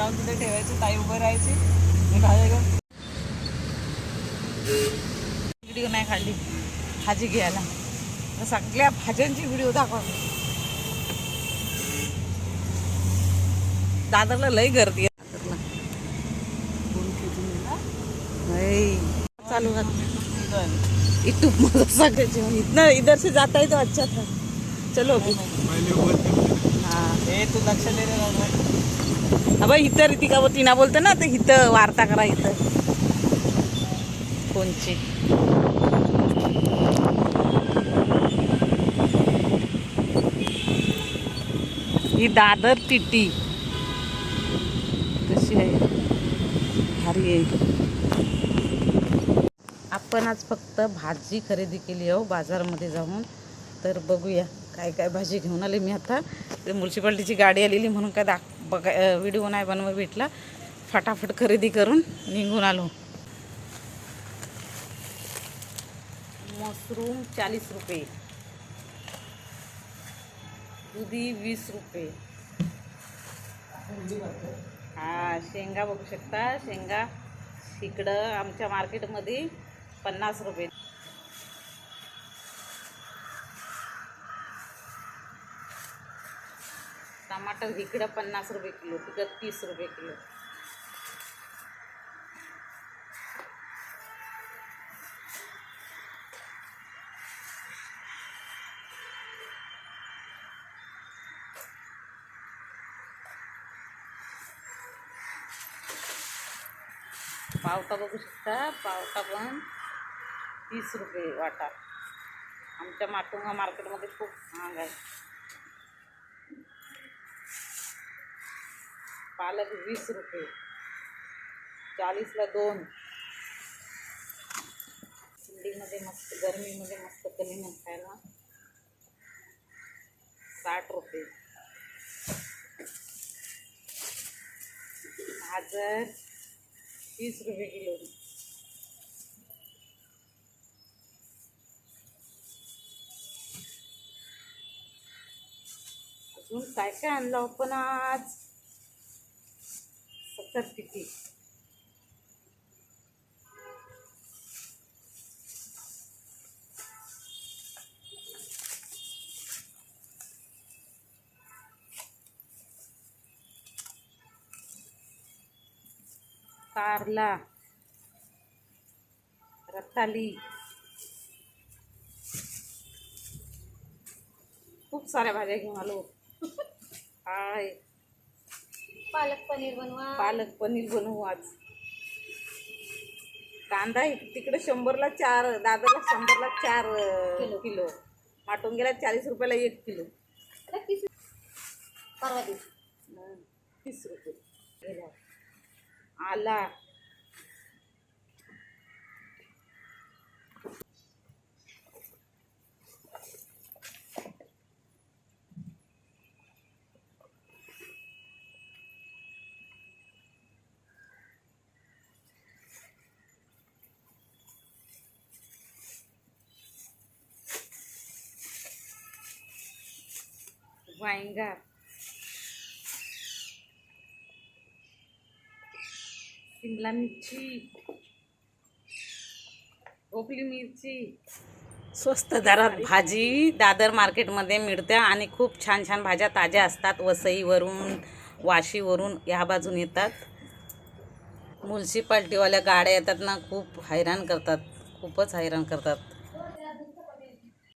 जाऊन तिथे ठेवायची ताई उभं राहायची. मी घेऊन व्हिडिओ नाही काढली. भाजी घ्यायला. तर सगळ्या भाज्यांची व्हिडिओ दाखवा दादरला लई गर्दी आहे. दादरला नहीं चालू सके इतना इधर से जाता है तो अच्छा था चलो अभी हाँ. हे तू लक्ष दे. अबे इथं ती का टीना बोलतो ना ते इथं वार्ता करा इथं. कोणची? ही दादर टिटी. कशी आहे? भारी आहे. आपण आज फक्त भाजी खरेदी केली आहो बाजारामध्ये जाऊन. तर बघूया काय काय भाजी घेऊन आली मी आता. ते म्युन्सिपाल्टीची गाडी आलेली म्हणून काय दाख बघा व्हिडिओ नाही बनवा भेटला. फटाफट खरेदी करून निघून आलो. मशरूम चाळीस रुपये. दुधी वीस रुपये. हा शेंगा बघू शकता. शेंगा इकडं आमच्या मार्केटमध्ये पन्नास रुपये. टमाटर इकडं पन्नास रुपये किलो तिकडं तीस रुपये किलो. पावटा बघू शकता पावटा पण तीस रुपये वाटा. आमच्या माटुंगा मार्केटमध्ये खूप महाग आहे. पालक वीस रुपये. चाळीसला दोन. थंडीमध्ये मस्त गरमीमध्ये मस्त कमी खायला. साठ रुपये. गाजर तीस रुपये किलो. अजून काय काय आणलं आपण आज? सत्तर टिकी कारला रताली। खूप साऱ्या भाज्या घेऊन आलो. हाय. पालक पनीर बनवा. पालक पनीर बनवू आज कांदा तिकडे शंभरला चार दादाला शंभरला चार किलो. किलो. माटुंग्याला चाळीस रुपयाला एक किलो. परवा दिवशी. हं, तीस रुपये. आला. वांगा शिमला मिरची. भोपली मिरची. स्वस्त दरात भाजी दादर मार्केटमध्ये मिळते आणि खूप छान छान भाज्या ताज्या असतात. वसईवरून वाशीवरून ह्या बाजून येतात. म्युन्सिपाल्टीवाल्या गाड्या येतात ना खूप हैराण करतात. खूपच हैराण करतात.